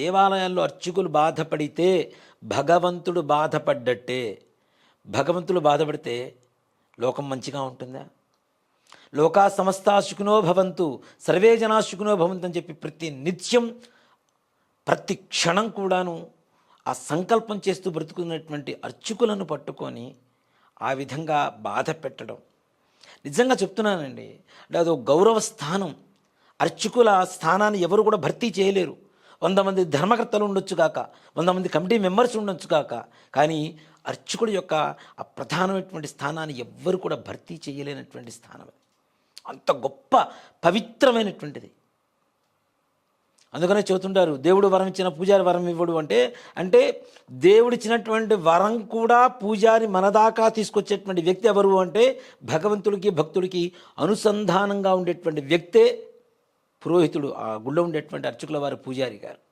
దేవాలయాల్లో అర్చకులు బాధపడితే భగవంతుడు బాధపడ్డట్టే. భగవంతుడు బాధపడితే లోకం మంచిగా ఉంటుందా? లోకా సమస్తా సుఖినో భవంతు సర్వే జనా సుఖినో భవంతు అని చెప్పి ప్రతి నిత్యం ప్రతి క్షణం కూడాను ఆ సంకల్పం చేస్తూ బ్రతుకున్నటువంటి అర్చకులను పట్టుకొని ఆ విధంగా బాధ పెట్టడం. నిజంగా చెప్తున్నానండి అంటే అదో గౌరవ స్థానం. అర్చకుల స్థానాన్ని ఎవరు కూడా భర్తీ చేయలేరు. వంద మంది ధర్మకర్తలు ఉండొచ్చు కాక వంద మంది కమిటీ మెంబర్స్ ఉండొచ్చు కాక కానీ అర్చకుడి యొక్క ఆ ప్రధానమైనటువంటి స్థానాన్ని ఎవ్వరు కూడా భర్తీ చేయలేనటువంటి స్థానం అంత గొప్ప పవిత్రమైనటువంటిది. అందుకనే చెబుతుంటారు దేవుడు వరం ఇచ్చిన పూజారి వరం ఇవ్వడు అంటే అంటే దేవుడిచ్చినటువంటి వరం కూడా పూజారి మనదాకా తీసుకొచ్చేటువంటి వ్యక్తి ఎవరు అంటే భగవంతుడికి భక్తుడికి అనుసంధానంగా ఉండేటువంటి వ్యక్తే పురోహితుడు ఆ గుళ్ళో ఉండేటువంటి అర్చకుల వారి పూజారి గారు.